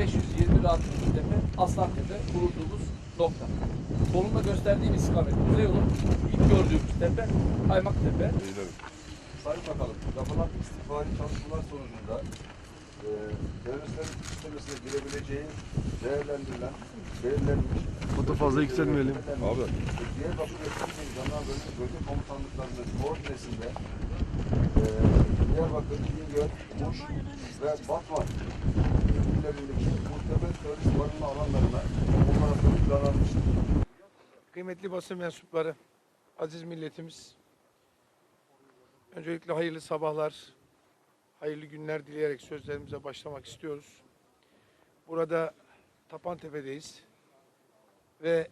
520 rahat tepe Aslantepe kurulduğumuz nokta. Solunda gösterdiğim istikamet Kuzey yolu ilk gördüğümüz tepe Kaymaktepe. Sayın Bakanım, yapılan istihbari çalışmalar sonucunda e, teröristlerin sitesine girebileceği değerlendirilen, belirlenmiş... Burada fazla yükselmeyelim. Abi. Diyarbakır Jandarma Bölge, Komutanlıklarının koordinesinde e, Diyarbakır, İngöl, Muş ve Batman illerindeki muhtemel terörist barınma alanlarına operasyon planlanmıştır. Kıymetli basın mensupları, aziz milletimiz, öncelikle hayırlı sabahlar, hayırlı günler dileyerek sözlerimize başlamak istiyoruz. Burada Tapantepe'deyiz ve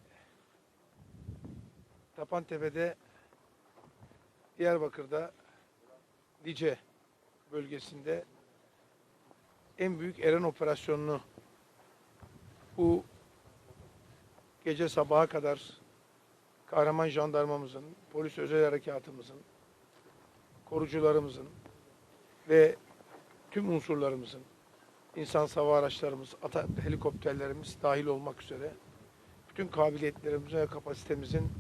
Tapantepe'de Diyarbakır'da Lice bölgesinde en büyük Eren operasyonunu bu gece sabaha kadar kahraman jandarmamızın, polis özel harekatımızın, korucularımızın ve tüm unsurlarımızın, insan hava araçlarımız, ata, helikopterlerimiz dahil olmak üzere bütün kabiliyetlerimizin ve kapasitemizin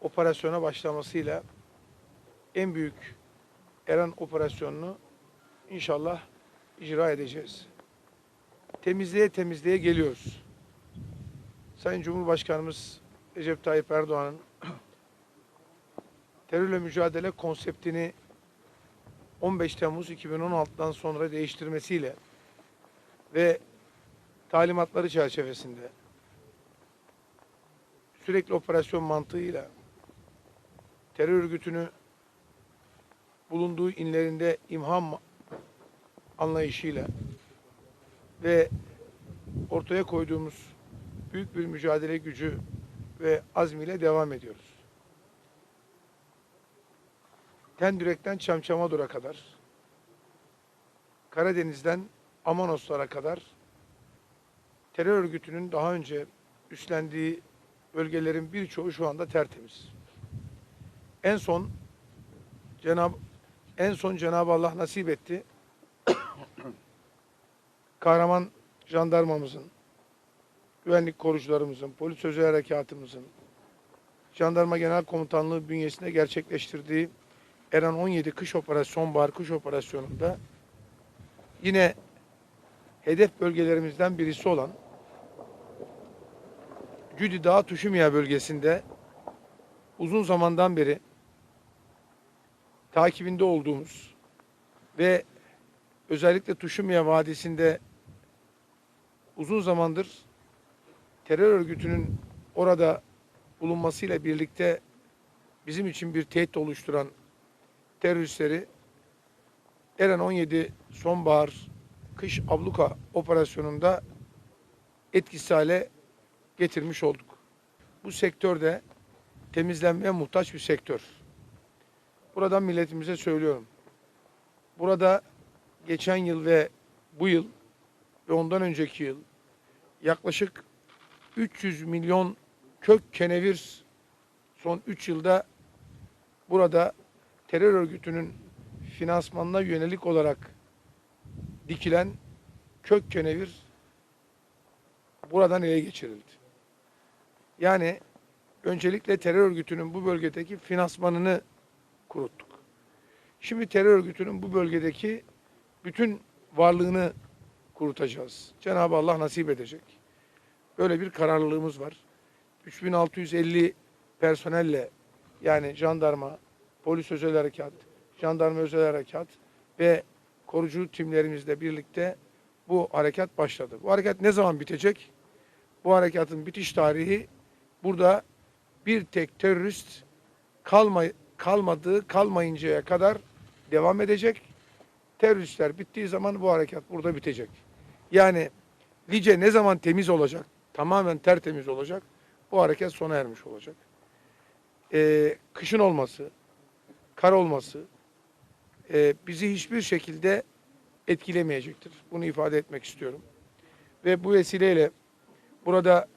operasyona başlamasıyla en büyük Eren operasyonunu inşallah icra edeceğiz. Temizliğe temizliğe geliyoruz. Sayın Cumhurbaşkanımız Recep Tayyip Erdoğan'ın terörle mücadele konseptini 15 Temmuz 2016'dan sonra değiştirmesiyle ve talimatları çerçevesinde sürekli operasyon mantığıyla terör örgütünü bulunduğu inlerinde imham anlayışıyla ve ortaya koyduğumuz büyük bir mücadele gücü ve azmiyle devam ediyoruz. Tendürek'ten Çamçamadur'a kadar, Karadeniz'den Amanoslara kadar terör örgütünün daha önce üstlendiği bölgelerin birçoğu şu anda tertemiz. En son Cenab en son Cenab-ı Allah nasip etti. Kahraman jandarmamızın, güvenlik korucularımızın, polis özel harekatımızın, jandarma genel komutanlığı bünyesinde gerçekleştirdiği Eren 17 kış operasyon, bar kış operasyonunda yine hedef bölgelerimizden birisi olan Cüdi Dağı Tuşumiya bölgesinde uzun zamandan beri takibinde olduğumuz ve özellikle Tuşumiya Vadisi'nde uzun zamandır terör örgütünün orada bulunmasıyla birlikte bizim için bir tehdit oluşturan teröristleri Eren 17 sonbahar kış abluka operasyonunda etkisiz hale getirmiş olduk. Bu sektörde temizlenmeye muhtaç bir sektör. Buradan milletimize söylüyorum. Burada geçen yıl ve bu yıl ve ondan önceki yıl yaklaşık 300 milyon kök kenevir son 3 yılda burada terör örgütünün finansmanına yönelik olarak dikilen kök kenevir buradan ele geçirildi. Yani öncelikle terör örgütünün bu bölgedeki finansmanını kuruttuk. Şimdi terör örgütünün bu bölgedeki bütün varlığını kurutacağız. Cenab-ı Allah nasip edecek. Böyle bir kararlılığımız var. 3650 personelle yani jandarma, polis özel harekat, jandarma özel harekat ve korucu timlerimizle birlikte bu harekat başladı. Bu harekat ne zaman bitecek? Bu harekatın bitiş tarihi burada bir tek terörist kalma, kalmadığı kalmayıncaya kadar devam edecek. Teröristler bittiği zaman bu harekat burada bitecek. Yani Lice ne zaman temiz olacak, tamamen tertemiz olacak, bu hareket sona ermiş olacak. Ee, kışın olması, kar olması e, bizi hiçbir şekilde etkilemeyecektir. Bunu ifade etmek istiyorum. Ve bu vesileyle burada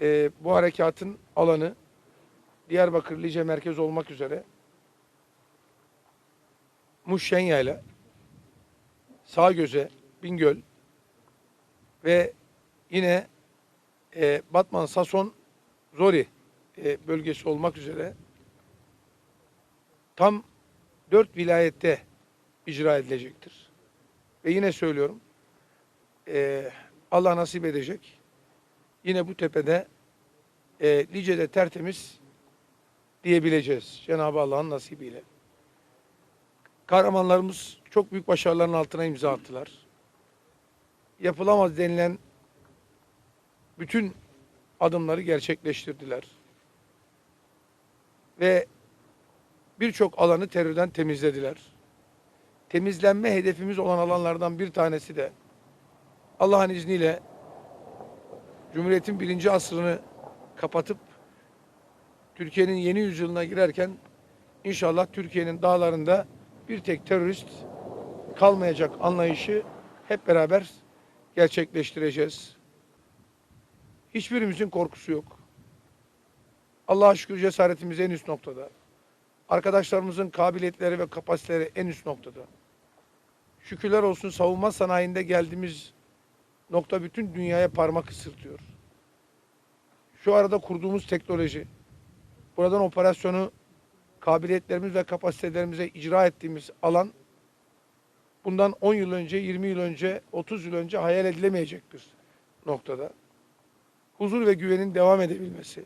e, bu harekatın alanı Diyarbakır Lice merkez olmak üzere Muş Şenya'yla Sağgöz'e Bingöl ve yine e, Batman, Sason, Zori e, bölgesi olmak üzere tam dört vilayette icra edilecektir. Ve yine söylüyorum, e, Allah nasip edecek. Yine bu tepede e, Lice'de tertemiz diyebileceğiz Cenab-ı Allah'ın nasibiyle. Kahramanlarımız çok büyük başarıların altına imza attılar. Yapılamaz denilen bütün adımları gerçekleştirdiler. Ve birçok alanı terörden temizlediler. Temizlenme hedefimiz olan alanlardan bir tanesi de Allah'ın izniyle Cumhuriyet'in birinci asrını kapatıp Türkiye'nin yeni yüzyılına girerken inşallah Türkiye'nin dağlarında bir tek terörist kalmayacak anlayışı hep beraber gerçekleştireceğiz. Hiçbirimizin korkusu yok. Allah'a şükür cesaretimiz en üst noktada. Arkadaşlarımızın kabiliyetleri ve kapasiteleri en üst noktada. Şükürler olsun savunma sanayinde geldiğimiz nokta bütün dünyaya parmak ısırtıyor. Şu arada kurduğumuz teknoloji, buradan operasyonu kabiliyetlerimiz ve kapasitelerimize icra ettiğimiz alan bundan 10 yıl önce, 20 yıl önce, 30 yıl önce hayal edilemeyecek bir noktada. Huzur ve güvenin devam edebilmesi,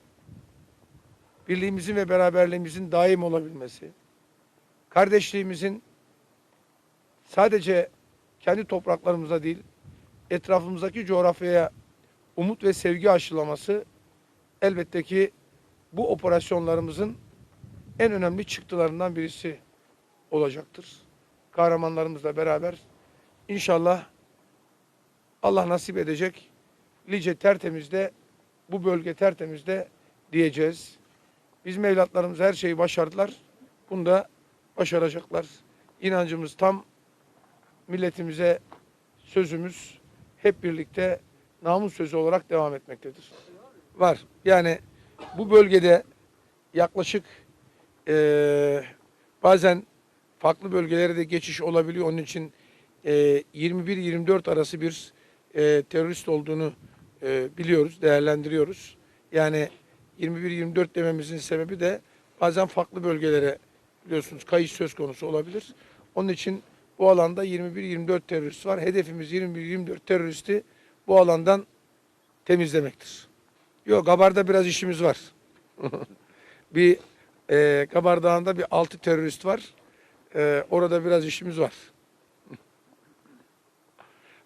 birliğimizin ve beraberliğimizin daim olabilmesi, kardeşliğimizin sadece kendi topraklarımıza değil, etrafımızdaki coğrafyaya umut ve sevgi aşılaması elbette ki bu operasyonlarımızın en önemli çıktılarından birisi olacaktır. Kahramanlarımızla beraber inşallah Allah nasip edecek. Lice tertemizde, bu bölge tertemizde diyeceğiz. Bizim evlatlarımız her şeyi başardılar. Bunu da başaracaklar. İnancımız tam. Milletimize sözümüz hep birlikte namus sözü olarak devam etmektedir. Var. Yani bu bölgede yaklaşık eee, bazen farklı bölgelere de geçiş olabiliyor. Onun için eee, 21-24 arası bir eee, terörist olduğunu eee, biliyoruz, değerlendiriyoruz. Yani 21-24 dememizin sebebi de bazen farklı bölgelere biliyorsunuz kayış söz konusu olabilir. Onun için bu alanda 21-24 terörist var. Hedefimiz 21-24 teröristi bu alandan temizlemektir. Yok Gabar'da biraz işimiz var. bir e, Gabar Dağı'nda bir 6 terörist var. E, orada biraz işimiz var.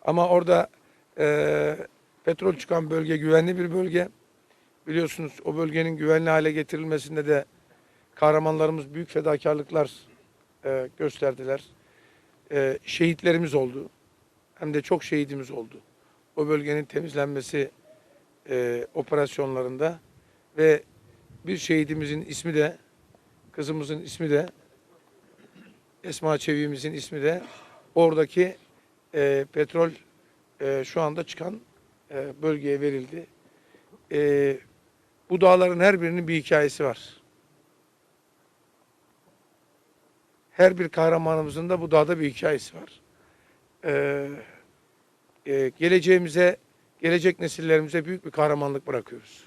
Ama orada e, petrol çıkan bölge güvenli bir bölge. Biliyorsunuz o bölgenin güvenli hale getirilmesinde de kahramanlarımız büyük fedakarlıklar e, gösterdiler. E, şehitlerimiz oldu. Hem de çok şehidimiz oldu. O bölgenin temizlenmesi e, operasyonlarında ve bir şehidimizin ismi de kızımızın ismi de Esma Çevik'imizin ismi de oradaki e, petrol e, şu anda çıkan e, bölgeye verildi. E, bu dağların her birinin bir hikayesi var. Her bir kahramanımızın da bu dağda bir hikayesi var. E, e, geleceğimize, gelecek nesillerimize büyük bir kahramanlık bırakıyoruz.